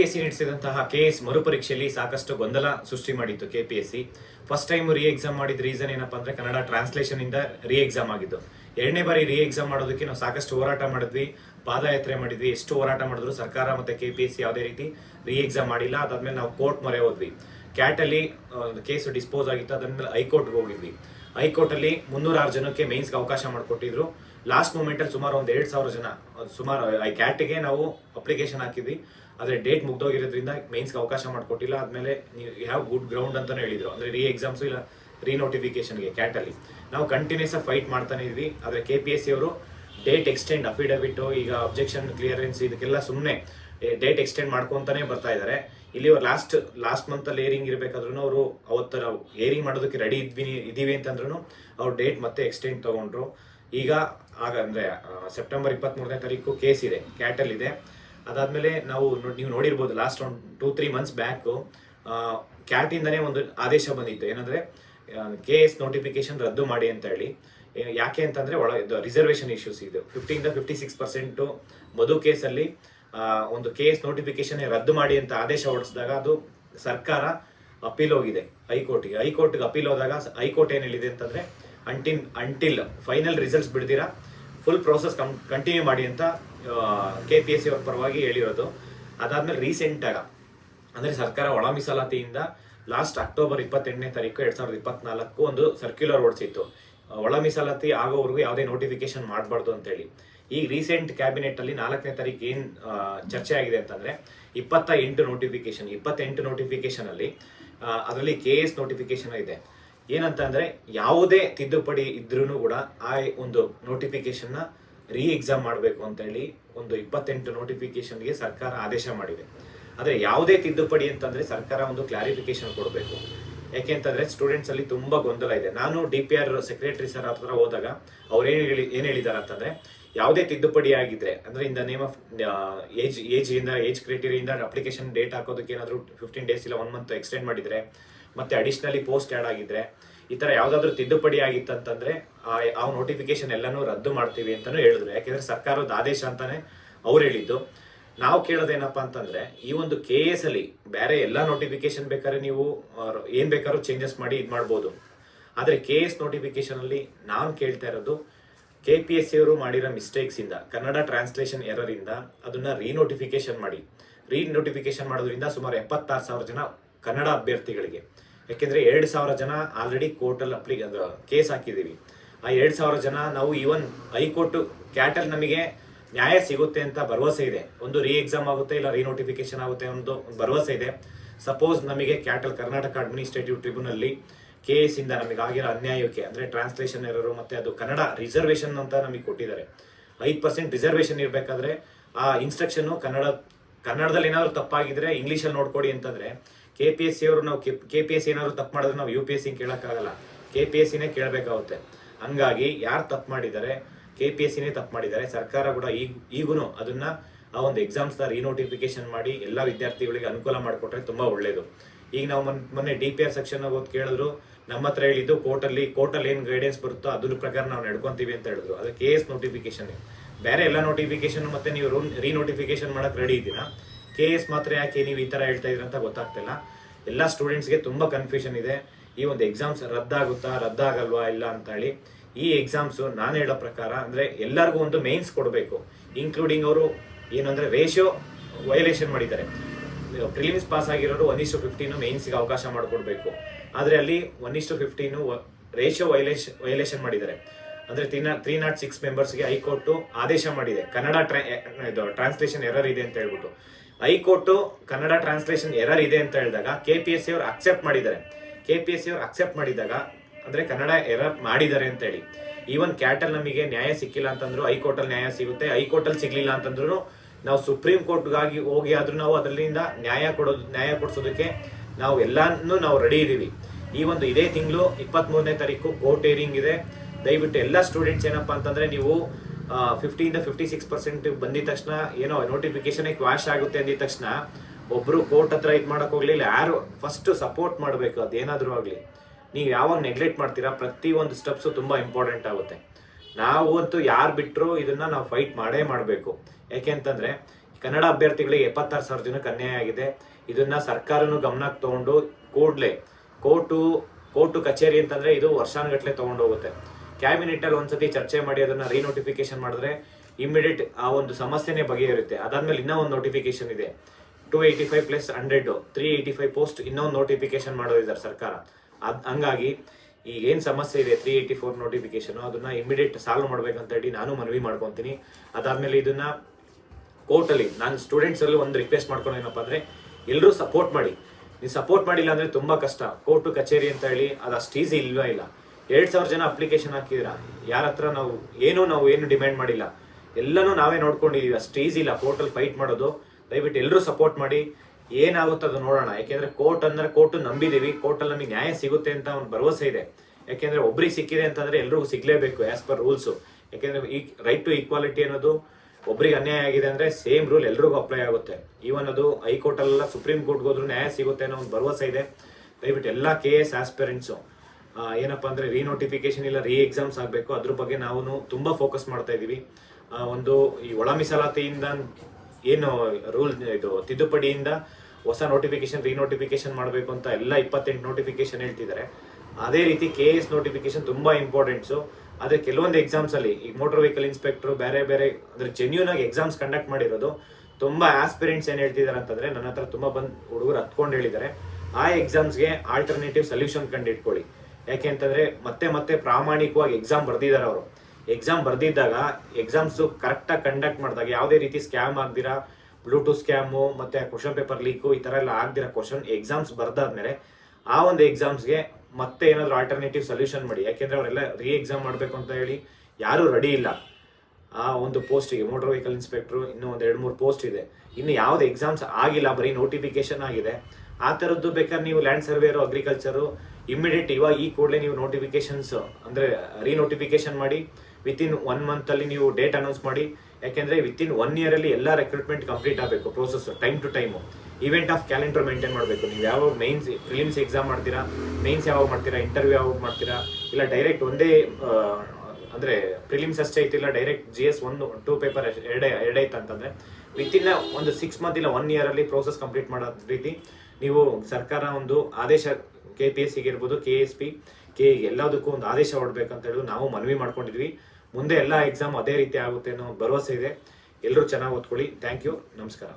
KC ನಡೆಸಿದಂತಹ KS ಮರುಪರೀಕ್ಷೆಯಲ್ಲಿ ಸಾಕಷ್ಟು ಗೊಂದಲ ಸೃಷ್ಟಿ ಮಾಡಿತ್ತು K P S C first time re exam ಮಾಡಿದ ರೀಸನ್ ಏನಪ್ಪಾ ಅಂದ್ರೆ ಕನ್ನಡ ಟ್ರಾನ್ಸ್ಲೇಷನ್ ಇಂದ ರಿ ಎಕ್ಸಾಮ್ ಆಗಿದ್ದು. ಎರಡನೇ ಬಾರಿ ರಿ ಎಕ್ಸಾಮ್ ಮಾಡೋದಕ್ಕೆ ನಾವು ಸಾಕಷ್ಟು ಹೋರಾಟ ಮಾಡಿದ್ವಿ, ಪಾದಯಾತ್ರೆ ಮಾಡಿದ್ವಿ. ಎಷ್ಟು ಹೋರಾಟ ಮಾಡಿದ್ರು ಸರ್ಕಾರ ಮತ್ತೆ ಕೆ ಪಿ ಎಸ್ ಸಿ ಯಾವುದೇ ರೀತಿ ರಿ ಎಕ್ಸಾಮ್ ಮಾಡಿಲ್ಲ. ಅದಾದ್ಮೇಲೆ ನಾವು ಕೋರ್ಟ್ ಮೊರೆ ಹೋದ್ವಿ. ಕ್ಯಾಟ್ ಅಲ್ಲಿ ಕೇಸ್ ಡಿಸ್ಪೋಸ್ ಆಗಿತ್ತು. ಅದಾದ್ಮೇಲೆ ಹೈಕೋರ್ಟ್ಗೆ ಹೋಗಿದ್ವಿ. ಹೈಕೋರ್ಟ್ ಅಲ್ಲಿ ಮುನ್ನೂರಾರು ಜನಕ್ಕೆ ಮೇನ್ಸ್ಗೆ ಅವಕಾಶ ಮಾಡಿಕೊಟ್ಟಿದ್ರು. ಲಾಸ್ಟ್ ಮೂಮೆಂಟಲ್ಲಿ ಸುಮಾರು ಒಂದು ಎರಡ್ ಸಾವಿರ ಜನ ಸುಮಾರು ಐ ಕ್ಯಾಟ್ಗೆ ನಾವು ಅಪ್ಲಿಕೇಶನ್ ಹಾಕಿದ್ವಿ. ಆದರೆ ಡೇಟ್ ಮುಗ್ದೋಗಿರೋದ್ರಿಂದ ಮೇನ್ಸ್ಗೆ ಅವಕಾಶ ಮಾಡಿಕೊಟ್ಟಿಲ್ಲ. ಆದಮೇಲೆ ನೀವು ಹ್ಯಾವ್ ಗುಡ್ ಗ್ರೌಂಡ್ ಅಂತಲೇ ಹೇಳಿದ್ರು. ಅಂದರೆ ರೀ ಎಕ್ಸಾಮ್ಸ್ ಇಲ್ಲ ರೀ ನೋಟಿಫಿಕೇಶನ್ಗೆ ಕ್ಯಾಟ್ ಅಲ್ಲಿ. ನಾವು ಕಂಟಿನ್ಯೂಸ್ ಆಗಿ ಫೈಟ್ ಮಾಡ್ತಾನೆ ಇದ್ವಿ. ಆದರೆ ಕೆ ಪಿ ಎಸ್ ಸಿ ಅವರು ಡೇಟ್ ಎಕ್ಸ್ಟೆಂಡ್ ಅಫಿಡವಿಟ್ ಈಗ ಅಬ್ಜೆಕ್ಷನ್ ಕ್ಲಿಯರೆನ್ಸ್ ಇದಕ್ಕೆಲ್ಲ ಸುಮ್ಮನೆ ಡೇಟ್ ಎಕ್ಸ್ಟೆಂಡ್ ಮಾಡ್ಕೊಂತಾನೆ ಬರ್ತಾ ಇದ್ದಾರೆ. ಇಲ್ಲಿ ಅವ್ರು ಲಾಸ್ಟ್ ಲಾಸ್ಟ್ ಅಲ್ಲಿ ಏರಿಂಗ್ ಇರಬೇಕಾದ್ರೂ ಅವರು ಅವತ್ತರ ಏರಿಂಗ್ ಮಾಡೋದಕ್ಕೆ ರೆಡಿ ಇದ್ವಿ ಇದೀವಿ ಅಂತಂದ್ರೂ ಅವ್ರು ಡೇಟ್ ಮತ್ತೆ ಎಕ್ಸ್ಟೆಂಡ್ ತಗೊಂಡ್ರು. ಈಗ ಆಗ ಅಂದ್ರೆ ಸೆಪ್ಟೆಂಬರ್ ಇಪ್ಪತ್ತ್ ಮೂರನೇ ತಾರೀಕು ಕೇಸ್ ಇದೆ ಕ್ಯಾಟಲ್ ಇದೆ. ಅದಾದ್ಮೇಲೆ ನಾವು ನೀವು ನೋಡಿರ್ಬೋದು ಲಾಸ್ಟ್ ಒಂದು two three months back KAT ಇಂದನೇ ಒಂದು ಆದೇಶ ಬಂದಿತ್ತು. ಏನಂದ್ರೆ ಕೆ ಎಸ್ ನೋಟಿಫಿಕೇಶನ್ ರದ್ದು ಮಾಡಿ ಅಂತ ಹೇಳಿ. ಯಾಕೆ ಅಂತಂದ್ರೆ ಒಳ ರಿಸರ್ವೇಷನ್ ಇಶ್ಯೂಸ್ ಇದು. ಫಿಫ್ಟಿಯಿಂದ ಫಿಫ್ಟಿ ಸಿಕ್ಸ್ ಪರ್ಸೆಂಟ್ ಮಧು ಕೇಸಲ್ಲಿ ಒಂದು ಕೇಸ್ ನೋಟಿಫಿಕೇಶನ್ ರದ್ದು ಮಾಡಿ ಅಂತ ಆದೇಶ ಹೊರಡಿಸಿದಾಗ ಅದು ಸರ್ಕಾರ ಅಪೀಲ್ ಹೋಗಿದೆ ಹೈಕೋರ್ಟ್ಗೆ. ಹೈಕೋರ್ಟ್ಗೆ ಅಪೀಲ್ ಹೋದಾಗ ಹೈಕೋರ್ಟ್ ಏನು ಹೇಳಿದೆ ಅಂತಂದ್ರೆ ಅಂಟಿನ್ ಅಂಟಿಲ್ ಫೈನಲ್ ರಿಸಲ್ಟ್ಸ್ ಬಿಡ್ದಿರಾ ಫುಲ್ ಪ್ರೋಸೆಸ್ ಕಂಟಿನ್ಯೂ ಮಾಡಿ ಅಂತ ಕೆ ಪಿ ಎಸ್ ಸಿ ಅವ್ರ ಪರವಾಗಿ ಹೇಳಿರೋದು. ಅದಾದ್ಮೇಲೆ ರೀಸೆಂಟ್ ಅಂದರೆ ಅಂದ್ರೆ ಸರ್ಕಾರ ಒಳ ಮೀಸಲಾತಿಯಿಂದ ಲಾಸ್ಟ್ ಅಕ್ಟೋಬರ್ ಇಪ್ಪತ್ತೆಂಟನೇ ತಾರೀಕು ಎರಡು ಸಾವಿರದ ಇಪ್ಪತ್ನಾಲ್ಕು ಒಂದು ಸರ್ಕ್ಯುಲರ್ ಓಡಿಸಿತ್ತು. ಒಳ ಮೀಸಲಾತಿ ಆಗೋವರೆಗೂ ಯಾವುದೇ ನೋಟಿಫಿಕೇಶನ್ ಮಾಡಬಾರ್ದು ಅಂತೇಳಿ. ಈಗ ರೀಸೆಂಟ್ ಕ್ಯಾಬಿನೆಟ್ ಅಲ್ಲಿ ನಾಲ್ಕನೇ ತಾರೀಕು ಏನು ಚರ್ಚೆ ಆಗಿದೆ ಅಂತಂದ್ರೆ ಇಪ್ಪತ್ತ ಎಂಟು ನೋಟಿಫಿಕೇಶನ್ ಇಪ್ಪತ್ತೆಂಟು ನೋಟಿಫಿಕೇಶನ್ ಅಲ್ಲಿ ಅದರಲ್ಲಿ ಕೆ ಎಸ್ ನೋಟಿಫಿಕೇಶನ್ ಇದೆ. ಏನಂತಂದರೆ ಯಾವುದೇ ತಿದ್ದುಪಡಿ ಇದ್ರೂ ಕೂಡ ಆ ಒಂದು ನೋಟಿಫಿಕೇಶನ್ನ ರೀ ಎಕ್ಸಾಮ್ ಮಾಡಬೇಕು ಅಂತ ಹೇಳಿ ಒಂದು ಇಪ್ಪತ್ತೆಂಟು ನೋಟಿಫಿಕೇಶನ್ಗೆ ಸರ್ಕಾರ ಆದೇಶ ಮಾಡಿದೆ. ಆದರೆ ಯಾವುದೇ ತಿದ್ದುಪಡಿ ಅಂತಂದ್ರೆ ಸರ್ಕಾರ ಒಂದು ಕ್ಲಾರಿಫಿಕೇಶನ್ ಕೊಡಬೇಕು. ಯಾಕೆ ಅಂತಂದ್ರೆ ಸ್ಟೂಡೆಂಟ್ಸ್ ಅಲ್ಲಿ ತುಂಬಾ ಗೊಂದಲ ಇದೆ. ನಾನು D P R secretary sir ಹತ್ರ ಹೋದಾಗ ಅವ್ರು ಏನು ಹೇಳಿ, ಏನು ಹೇಳಿದಾರೆ ಅಂತಂದ್ರೆ ಯಾವುದೇ ತಿದ್ದುಪಡಿ ಆಗಿದ್ರೆ, ಅಂದ್ರೆ in the name of age age ಇಂದ ಏಜ್ ಕ್ರೈಟೀರಿಯಿಂದ ಅಪ್ಲಿಕೇಶನ್ ಡೇಟ್ ಹಾಕೋದಕ್ಕೆ ಏನಾದರೂ ಫಿಫ್ಟೀನ್ ಡೇಸ್ ಇಲ್ಲ ಒನ್ ಮಂತ್ ಎಕ್ಸ್ಟೆಂಡ್ ಮಾಡಿದ್ರೆ, ಮತ್ತೆ ಅಡಿಷನಲಿ ಪೋಸ್ಟ್ ಆ್ಯಡ್ ಆಗಿದ್ರೆ, ಈ ತರ ಯಾವ್ದಾದ್ರು ತಿದ್ದುಪಡಿ ಆಗಿತ್ತಂತಂದ್ರೆ ಆ ನೋಟಿಫಿಕೇಶನ್ ಎಲ್ಲನೂ ರದ್ದು ಮಾಡ್ತೀವಿ ಅಂತಾನು ಹೇಳಿದ್ರು. ಯಾಕೆಂದ್ರೆ ಸರ್ಕಾರದ ಆದೇಶ ಅಂತಾನೆ ಅವ್ರು ಹೇಳಿದ್ದು. ನಾವು ಕೇಳೋದೇನಪ್ಪ ಅಂತಂದ್ರೆ, ಈ ಒಂದು ಕೆ ಎಸ್ ಅಲ್ಲಿ ಬೇರೆ ಎಲ್ಲ ನೋಟಿಫಿಕೇಶನ್ ಬೇಕಾದ್ರೆ ನೀವು ಏನು ಬೇಕಾದ್ರೂ ಚೇಂಜಸ್ ಮಾಡಿ ಇದು ಮಾಡ್ಬೋದು ಆದ್ರೆ ಕೆ ಎಸ್ ನೋಟಿಫಿಕೇಶನ್ ಅಲ್ಲಿ ನಾನು ಕೇಳ್ತಾ ಇರೋದು ಕೆ ಪಿ ಎಸ್ ಸಿಯವರು ಮಾಡಿರೋ ಮಿಸ್ಟೇಕ್ಸ್ ಇಂದ, ಕನ್ನಡ ಟ್ರಾನ್ಸ್ಲೇಷನ್ ಎರರ್ ಇಂದ ಅದನ್ನ ರೀನೋಟಿಫಿಕೇಶನ್ ಮಾಡಿ. ರೀನೋಟಿಫಿಕೇಶನ್ ಮಾಡೋದ್ರಿಂದ ಸುಮಾರು ಎಪ್ಪತ್ತಾರು ಸಾವಿರ ಜನ ಕನ್ನಡ ಅಭ್ಯರ್ಥಿಗಳಿಗೆ, ಯಾಕೆಂದ್ರೆ ಎರಡ್ ಸಾವಿರ ಜನ ಆಲ್ರೆಡಿ ಕೋರ್ಟಲ್ಲಿ ಅಪ್ಲಿ ಕೇಸ್ ಹಾಕಿದೀವಿ ಆ ಎರಡ್ ಸಾವಿರ ಜನ ನಾವು ಈವನ್ ಹೈಕೋರ್ಟ್ ಕ್ಯಾಟಲ್ ನಮಗೆ ನ್ಯಾಯ ಸಿಗುತ್ತೆ ಅಂತ ಭರವಸೆ ಇದೆ. ಒಂದು ರೀ ಎಕ್ಸಾಮ್ ಆಗುತ್ತೆ ಇಲ್ಲ ರೀನೋಟಿಫಿಕೇಶನ್ ಆಗುತ್ತೆ ಅನ್ನೋದು ಭರವಸೆ ಇದೆ. ಸಪೋಸ್ ನಮಗೆ ಕ್ಯಾಟಲ್ ಕರ್ನಾಟಕ ಅಡ್ಮಿನಿಸ್ಟ್ರೇಟಿವ್ ಟ್ರಿಬ್ಯುನಲ್ಲಿ ಕೆ ಎಸ್ ಇಂದ ನಮಗೆ ಆಗಿರೋ ಅನ್ಯಾಯಕ್ಕೆ, ಅಂದ್ರೆ ಟ್ರಾನ್ಸ್ಲೇಷನ್ ಇರೋರು ಮತ್ತೆ ಅದು ಕನ್ನಡ ರಿಸರ್ವೇಶನ್ ಅಂತ ನಮಗೆ ಕೊಟ್ಟಿದ್ದಾರೆ. ಐದು ಪರ್ಸೆಂಟ್ ರಿಸರ್ವೇಶನ್ ಇರಬೇಕಾದ್ರೆ ಆ ಇನ್ಸ್ಟ್ರಕ್ಷನ್ ಕನ್ನಡ, ಕನ್ನಡದಲ್ಲಿ ಏನಾದ್ರು ತಪ್ಪಾಗಿದ್ರೆ ಇಂಗ್ಲೀಷಲ್ಲಿ ನೋಡ್ಕೊಡಿ ಅಂತಂದ್ರೆ ಕೆ ಪಿ ಎಸ್ ಸಿ ಅವರು ನಾವು ಕೆ ಪಿ ಎಸ್ ಸಿ ಏನಾದ್ರು ತಪ್ಪು ಮಾಡಿದ್ರೆ ನಾವು ಯು ಪಿ ಎಸ್ ಸಿ ಕೇಳೋಕ್ಕಾಗಲ್ಲ. ಕೆ ಪಿ ಎಸ್ ಸಿನೇ ಕೇಳಬೇಕಾಗುತ್ತೆ. ಹಂಗಾಗಿ ಯಾರು ತಪ್ಪು ಮಾಡಿದ್ದಾರೆ ಕೆ ಪಿ ಎಸ್ ಸಿನೇ ತಪ್ಪು ಮಾಡಿದ್ದಾರೆ. ಸರ್ಕಾರ ಕೂಡ ಈಗ ಈಗೂ ಅದನ್ನ ಆ ಒಂದು ಎಕ್ಸಾಮ್ಸ್ನ ರೀನೋಟಿಫಿಕೇಶನ್ ಮಾಡಿ ಎಲ್ಲ ವಿದ್ಯಾರ್ಥಿಗಳಿಗೆ ಅನುಕೂಲ ಮಾಡಿಕೊಟ್ರೆ ತುಂಬಾ ಒಳ್ಳೇದು. ಈಗ ನಾವು ಮೊನ್- ಮೊನ್ನೆ ಡಿ ಪಿ ಆರ್ ಸೆಕ್ಷನ್ ಹೋಗಿ ಕೇಳಿದ್ರು, ನಮ್ಮ ಹತ್ರ ಹೇಳಿದ್ದು ಕೋರ್ಟಲ್ಲಿ ಕೋರ್ಟಲ್ಲಿ ಏನು ಗೈಡೆನ್ಸ್ ಬರುತ್ತೋ ಅದ್ರ ಪ್ರಕಾರ ನಾವು ನಡ್ಕೊತೀವಿ ಅಂತ ಹೇಳಿದ್ರು. ಅದು ಕೆ ಎಸ್ ನೋಟಿಫಿಕೇಶನ್ ಬೇರೆ ಎಲ್ಲ ನೋಟಿಫಿಕೇಶನ್ ಮತ್ತೆ ನೀವು ರೀನೋಟಿಫಿಕೇಶನ್ ಮಾಡಕ್ಕೆ ರೆಡಿ ಇದ್ದೀರಾ? ಕೆ ಎಸ್ ಮಾತ್ರ ಯಾಕೆ ನೀವು ಈ ತರ ಹೇಳ್ತಾ ಇದ್ರಿ ಅಂತ ಗೊತ್ತಾಗ್ತಿಲ್ಲ. ಎಲ್ಲ ಸ್ಟೂಡೆಂಟ್ಸ್ಗೆ ತುಂಬಾ ಕನ್ಫ್ಯೂಷನ್ ಇದೆ. ಈ ಒಂದು ಎಕ್ಸಾಮ್ಸ್ ರದ್ದಾಗುತ್ತಾ, ರದ್ದಾಗಲ್ವಾ ಇಲ್ಲ ಅಂತ ಹೇಳಿ ಈ ಎಕ್ಸಾಮ್ಸ್ ನಾನು ಹೇಳೋ ಪ್ರಕಾರ ಅಂದ್ರೆ ಎಲ್ಲರಿಗೂ ಒಂದು ಮೇನ್ಸ್ ಕೊಡಬೇಕು. ಇನ್ಕ್ಲೂಡಿಂಗ್ ಅವರು ಏನಂದ್ರೆ ರೇಷಿಯೋ ವೈಲೇಷನ್ ಮಾಡಿದ್ದಾರೆ. ಪ್ರಿಲಿಮ್ಸ್ ಪಾಸ್ ಆಗಿರೋರು ಒನ್ ಇಷ್ಟು ಫಿಫ್ಟೀನು ಮೇನ್ಸ್ಗೆ ಅವಕಾಶ ಮಾಡಿಕೊಡ್ಬೇಕು. ಆದರೆ ಅಲ್ಲಿ ಒನ್ ಇಷ್ಟು ಫಿಫ್ಟೀನು ರೇಷಿಯೋ ವೈಲೇಷ್ ವೈಲೇಷನ್ ಮಾಡಿದ್ದಾರೆ. ಅಂದರೆ three not three not six ಮೆಂಬರ್ಸ್ಗೆ high court ಆದೇಶ ಮಾಡಿದೆ. ಕನ್ನಡ ಟ್ರಾ- ಇದು ಟ್ರಾನ್ಸ್ಲೇಷನ್ ಎರರ್ ಇದೆ ಅಂತ ಹೇಳ್ಬಿಟ್ಟು. ಹೈಕೋರ್ಟು ಕನ್ನಡ ಟ್ರಾನ್ಸ್ಲೇಷನ್ ಎರರ್ ಇದೆ ಅಂತ ಹೇಳಿದಾಗ ಕೆ ಪಿ ಎಸ್ ಸಿ ಅವರು ಅಕ್ಸೆಪ್ಟ್ ಮಾಡಿದ್ದಾರೆ. ಕೆ ಪಿ ಎಸ್ ಸಿ ಅವರು ಅಕ್ಸೆಪ್ಟ್ ಮಾಡಿದಾಗ ಅಂದರೆ ಕನ್ನಡ ಎರರ್ ಮಾಡಿದ್ದಾರೆ ಅಂತ ಹೇಳಿ. ಈವನ್ ಕ್ಯಾಟಲ್ ನಮಗೆ ನ್ಯಾಯ ಸಿಕ್ಕಿಲ್ಲ ಅಂತಂದ್ರು ಹೈಕೋರ್ಟಲ್ಲಿ ನ್ಯಾಯ ಸಿಗುತ್ತೆ. ಹೈಕೋರ್ಟಲ್ಲಿ ಸಿಗಲಿಲ್ಲ ಅಂತಂದ್ರು ನಾವು ಸುಪ್ರೀಂ ಕೋರ್ಟ್ಗಾಗಿ ಹೋಗಿ ಆದ್ರೂ ನಾವು ಅದರಿಂದ ನ್ಯಾಯ ಕೊಡೋದು, ನ್ಯಾಯ ಕೊಡಿಸೋದಕ್ಕೆ ನಾವು ಎಲ್ಲನೂ ನಾವು ರೆಡಿ ಇದ್ದೀವಿ ಈ ಒಂದು ಇದೇ ತಿಂಗಳು ಇಪ್ಪತ್ತ್ ಮೂರನೇ ತಾರೀಕು ಕೋರ್ಟ್ ಏರಿಂಗ್ ಇದೆ. ದಯವಿಟ್ಟು ಎಲ್ಲ ಸ್ಟೂಡೆಂಟ್ಸ್ ಏನಪ್ಪ ಅಂತಂದರೆ ನೀವು ಫಿಫ್ಟಿಯಿಂದ ಫಿಫ್ಟಿ ಸಿಕ್ಸ್ ಪರ್ಸೆಂಟ್ ಬಂದಿದ ತಕ್ಷಣ ಏನೋ ನೋಟಿಫಿಕೇಶನ್ ಕ್ವಾಶ್ ಆಗುತ್ತೆ ಅಂದಿದ ತಕ್ಷಣ ಒಬ್ಬರು ಕೋರ್ಟ್ ಹತ್ರ ಇದು ಮಾಡೋಕೆ ಹೋಗಲಿಲ್ಲ. ಯಾರು ಫಸ್ಟ್ ಸಪೋರ್ಟ್ ಮಾಡಬೇಕು, ಅದೇನಾದರೂ ಆಗಲಿ. ನೀವು ಯಾವಾಗ ನೆಗ್ಲೆಕ್ಟ್ ಮಾಡ್ತೀರಾ ಒಂದು ಸ್ಟೆಪ್ಸ್ ತುಂಬಾ ಇಂಪಾರ್ಟೆಂಟ್ ಆಗುತ್ತೆ. ನಾವು ಅಂತೂ ಯಾರು ಬಿಟ್ಟರು ಇದನ್ನ ನಾವು ಫೈಟ್ ಮಾಡೇ ಮಾಡಬೇಕು. ಯಾಕೆ ಅಂತಂದ್ರೆ, ಕನ್ನಡ ಅಭ್ಯರ್ಥಿಗಳಿಗೆ ಎಪ್ಪತ್ತಾರು ಸಾವಿರ ಜನಕ್ಕೆ ಅನ್ಯಾಯ ಆಗಿದೆ. ಇದನ್ನ ಸರ್ಕಾರನು ಗಮನಕ್ಕೆ ತಗೊಂಡು ಕೂಡಲೇ ಕೋರ್ಟು ಕೋರ್ಟು ಕಚೇರಿ ಅಂತಂದ್ರೆ ಇದು ವರ್ಷಾನುಗಟ್ಟಲೆ ತಗೊಂಡು ಹೋಗುತ್ತೆ ಕ್ಯಾಬಿನೆಟ್ ಅಲ್ಲಿ ಒಂದ್ಸತಿ ಚರ್ಚೆ ಮಾಡಿ ಅದನ್ನ ರೀನೋಟಿಫಿಕೇಶನ್ ಮಾಡಿದ್ರೆ ಇಮಿಡಿಯೇಟ್ ಆ ಒಂದು ಸಮಸ್ಯೆನೇ ಬಗೆಹರುತ್ತೆ ಅದಾದ್ಮೇಲೆ ಇನ್ನೂ ಒಂದು ನೋಟಿಫಿಕೇಶನ್ ಇದೆ. Two eighty five plus hundred three eighty five post ಇನ್ನೊಂದು ನೋಟಿಫಿಕೇಶನ್ ಮಾಡೋದಿದ್ದಾರೆ ಸರ್ಕಾರ. ಅದ್ ಹಂಗಾಗಿ ಈಗ ಏನು ಸಮಸ್ಯೆ ಇದೆ ತ್ರೀ ಏಯ್ಟಿ ಫೋರ್ ನೋಟಿಫಿಕೇಶನ್ ಅದನ್ನ ಇಮಿಡಿಯೇಟ್ ಸಾಲ್ವ್ ಮಾಡ್ಬೇಕಂತ ಹೇಳಿ ನಾನು ಮನವಿ ಮಾಡ್ಕೊತೀನಿ. ಅದಾದ್ಮೇಲೆ ಇದನ್ನ ಕೋರ್ಟಲ್ಲಿ ನಾನು ಸ್ಟೂಡೆಂಟ್ಸ್ ಅಲ್ಲಿ ಒಂದು ರಿಕ್ವೆಸ್ಟ್ ಏನಪ್ಪ ಅಂದ್ರೆ ಎಲ್ಲರೂ ಸಪೋರ್ಟ್ ಮಾಡಿ. ನೀವು ಸಪೋರ್ಟ್ ಮಾಡಿಲ್ಲ ಅಂದ್ರೆ ತುಂಬಾ ಕಷ್ಟ. ಕೋರ್ಟು ಕಚೇರಿ ಅಂತ ಹೇಳಿ ಅದು ಅಷ್ಟು ಈಸಿ ಇಲ್ವೇ ಇಲ್ಲ? ಎರಡ್ ಸಾವಿರ ಜನ ಅಪ್ಲಿಕೇಶನ್ ಹಾಕಿದ್ರ ಯಾರ ಹತ್ರ ನಾವು, ಏನು ನಾವು ಏನು ಡಿಮ್ಯಾಂಡ್ ಮಾಡಿಲ್ಲ. ಎಲ್ಲನೂ ನಾವೇ ನೋಡ್ಕೊಂಡಿದೀವಿ. ಅಷ್ಟು ಈಸಿ ಇಲ್ಲ. ಕೋರ್ಟಲ್ಲಿ ಫೈಟ್ ಮಾಡೋದು. ದಯವಿಟ್ಟು ಎಲ್ಲರೂ ಸಪೋರ್ಟ್ ಮಾಡಿ. ಏನಾಗುತ್ತೆ ಅದು ನೋಡೋಣ. ಯಾಕೆಂದ್ರೆ ಕೋರ್ಟ್ ಅಂದ್ರೆ ಕೋರ್ಟ್ ನಂಬಿದೀವಿ ಕೋರ್ಟಲ್ಲಿ ನಮಗೆ ನ್ಯಾಯ ಸಿಗುತ್ತೆ ಅಂತ ಒಂದು ಭರವಸೆ ಇದೆ. ಯಾಕೆಂದ್ರೆ ಒಬ್ರಿಗೆ ಸಿಕ್ಕಿದೆ ಅಂತಂದ್ರೆ ಎಲ್ರಿಗೂ ಸಿಗ್ಲೇಬೇಕು ಆಸ್ ಪರ್ ರೂಲ್ಸು ಯಾಕೆಂದ್ರೆ ಈ ರೈಟ್ ಟು ಈಕ್ವಾಲಿಟಿ ಅನ್ನೋದು ಒಬ್ರಿಗೆ ಅನ್ಯಾಯ ಆಗಿದೆ ಅಂದ್ರೆ ಸೇಮ್ ರೂಲ್ ಎಲ್ರಿಗೂ ಅಪ್ಲೈ ಆಗುತ್ತೆ. ಈವನ್ ಅದು ಹೈಕೋರ್ಟ್ ಅಲ್ಲ ಸುಪ್ರೀಂ ಕೋರ್ಟ್ ಹೋದ್ರು ನ್ಯಾಯ ಸಿಗುತ್ತೆ ಅನ್ನೋ ಒಂದು ಭರವಸೆ ಇದೆ. ದಯವಿಟ್ಟು ಎಲ್ಲ ಕೆ ಎಸ್ ಆಸ್ಪಿರೆಂಟ್ಸು ಏನಪ್ಪಾ ಅಂದ್ರೆ ರೀನೋಟಿಫಿಕೇಶನ್ ಇಲ್ಲ ರೀ ಎಕ್ಸಾಮ್ಸ್ ಆಗಬೇಕು. ಅದ್ರ ಬಗ್ಗೆ ನಾವು ತುಂಬಾ ಫೋಕಸ್ ಮಾಡ್ತಾ ಇದೀವಿ ಒಂದು ಈ ಒಳ ಮೀಸಲಾತಿಯಿಂದ ಏನು ರೂಲ್ ಇದು ತಿದ್ದುಪಡಿಯಿಂದ ಹೊಸ ನೋಟಿಫಿಕೇಶನ್ ರೀನೋಟಿಫಿಕೇಶನ್ ಮಾಡಬೇಕು ಅಂತ ಎಲ್ಲ ಇಪ್ಪತ್ತೆಂಟು ನೋಟಿಫಿಕೇಶನ್ ಹೇಳ್ತಿದ್ದಾರೆ. ಅದೇ ರೀತಿ ಕೆ ಎಸ್ ನೋಟಿಫಿಕೇಶನ್ ತುಂಬಾ ಇಂಪಾರ್ಟೆಂಟ್ಸು ಆದರೆ ಕೆಲವೊಂದು ಎಕ್ಸಾಮ್ಸ್ ಅಲ್ಲಿ ಈ ಮೋಟರ್ ವೆಹಿಕಲ್ ಇನ್ಸ್ಪೆಕ್ಟರ್ ಬೇರೆ ಬೇರೆ, ಅಂದ್ರೆ ಜೆನ್ಯೂನ್ ಆಗಿ ಎಕ್ಸಾಮ್ಸ್ ಕಂಡಕ್ಟ್ ಮಾಡಿರೋದು ತುಂಬಾ ಆಸ್ಪಿರೆಂಟ್ಸ್ ಏನು ಹೇಳ್ತಿದ್ದಾರೆ ಅಂತಂದ್ರೆ ನನ್ನ ಹತ್ರ ತುಂಬಾ ಬಂದು ಹುಡುಗರು ಹತ್ಕೊಂಡು ಹೇಳಿದ್ದಾರೆ, ಆ ಎಕ್ಸಾಮ್ಸ್ಗೆ ಆಲ್ಟರ್ನೇಟಿವ್ ಸೊಲ್ಯೂಷನ್ ಕಂಡು ಇಟ್ಕೊಳ್ಳಿ ಯಾಕೆ ಅಂತಂದ್ರೆ ಮತ್ತೆ ಮತ್ತೆ ಪ್ರಾಮಾಣಿಕವಾಗಿ ಎಕ್ಸಾಮ್ ಬರ್ದಿದ್ದಾರೆ ಅವರು. ಎಕ್ಸಾಮ್ ಬರ್ದಿದ್ದಾಗ ಎಕ್ಸಾಮ್ಸ್ ಕರೆಕ್ಟಾಗಿ ಕಂಡಕ್ಟ್ ಮಾಡಿದಾಗ ಯಾವುದೇ ರೀತಿ ಸ್ಕ್ಯಾಮ್ ಆಗ್ದಿರಾ ಬ್ಲೂಟೂತ್ ಸ್ಕ್ಯಾಮು ಮತ್ತೆ ಕ್ವಶನ್ ಪೇಪರ್ ಲೀಕು ಈ ತರ ಎಲ್ಲ ಆಗದಿರೋ ಕ್ವಶನ್ ಎಕ್ಸಾಮ್ಸ್ ಬರ್ದಾದ್ಮೇಲೆ ಆ ಒಂದು ಎಕ್ಸಾಮ್ಸ್ಗೆ ಮತ್ತೆ ಏನಾದರೂ ಆಲ್ಟರ್ನೇಟಿವ್ ಸೊಲ್ಯೂಷನ್ ಮಾಡಿ. ಯಾಕೆಂದ್ರೆ ಅವರೆಲ್ಲ ರೀ ಎಕ್ಸಾಮ್ ಮಾಡಬೇಕು ಅಂತ ಹೇಳಿ ಯಾರು ರೆಡಿ ಇಲ್ಲ. ಆ ಒಂದು ಪೋಸ್ಟಿಗೆ ಮೋಟರ್ ವೆಹಿಕಲ್ ಇನ್ಸ್ಪೆಕ್ಟರ್ ಇನ್ನೂ ಒಂದು ಎರಡು ಮೂರು ಪೋಸ್ಟ್ ಇದೆ. ಇನ್ನು ಯಾವ್ದು ಎಕ್ಸಾಮ್ಸ್ ಆಗಿಲ್ಲ, ಬರೀ ನೋಟಿಫಿಕೇಶನ್ ಆಗಿದೆ. ಆ ಥರದ್ದು ಬೇಕಾದ್ರೆ ನೀವು ಲ್ಯಾಂಡ್ ಸರ್ವೇರು ಅಗ್ರಿಕಲ್ಚರು ಇಮಿಡಿಯೇಟ್ ಇವಾಗ ಈ ಕೂಡಲೇ ನೀವು ನೋಟಿಫಿಕೇಶನ್ಸ್ ಅಂದ್ರೆ ರೀನೋಟಿಫಿಕೇಶನ್ ಮಾಡಿ ವಿತಿನ್ ಒನ್ ಮಂತ್ ಅಲ್ಲಿ ನೀವು ಡೇಟ್ ಅನೌನ್ಸ್ ಮಾಡಿ ಯಾಕೆಂದ್ರೆ ಇನ್ ಒನ್ ಅಲ್ಲಿ ಎಲ್ಲ ರೆಕ್ರೂಟ್ಮೆಂಟ್ ಕಂಪ್ಲೀಟ್ ಆಗಬೇಕು process time to time event of calendar maintain ಮಾಡಬೇಕು. ನೀವು ಯಾವಾಗ ಮೈನ್ಸ್ ಪ್ರಿಲಿಮ್ಸ್ ಎಕ್ಸಾಮ್ ಮಾಡ್ತೀರಾ ಮೈನ್ಸ್ ಯಾವಾಗ ಮಾಡ್ತೀರಾ ಇಂಟರ್ವ್ಯೂ ಯಾವಾಗ ಮಾಡ್ತೀರಾ, ಇಲ್ಲ ಡೈರೆಕ್ಟ್ ಒಂದೇ ಅಂದ್ರೆ ಪ್ರಿಲಿಮ್ಸ್ ಅಷ್ಟೇ ಐತಿಲ್ಲ ಡೈರೆಕ್ಟ್ ಜಿ ಎಸ್ ಒಂದು ಟೂ ಪೇಪರ್ ಎರಡೇ ಎರಡೈತೆ ಅಂತಂದ್ರೆ ಇನ್ ಒಂದು ಸಿಕ್ಸ್ ಮಂತ್ ಇಲ್ಲ ಒನ್ ಅಲ್ಲಿ ಪ್ರೋಸೆಸ್ ಕಂಪ್ಲೀಟ್ ಮಾಡೋ ರೀತಿ, ನೀವು ಸರ್ಕಾರ ಒಂದು ಆದೇಶ ಕೆ ಪಿ ಎಸ್ ಸಿಗಿರ್ಬೋದು ಕೆ ಎಸ್ ಪಿ ಕೆ ಎಲ್ಲದಕ್ಕೂ ಒಂದು ಆದೇಶ ಹೊರಡ್ಬೇಕಂತ ಹೇಳಿ ನಾವು ಮನವಿ ಮಾಡ್ಕೊಂಡಿದ್ವಿ. ಮುಂದೆ ಎಲ್ಲ ಎಕ್ಸಾಮ್ ಅದೇ ರೀತಿ ಆಗುತ್ತೆ ಅನ್ನೋ ಭರವಸೆ ಇದೆ. ಎಲ್ಲರೂ ಚೆನ್ನಾಗಿ ಓದ್ಕೊಳ್ಳಿ. ಥ್ಯಾಂಕ್ ಯು ನಮಸ್ಕಾರ.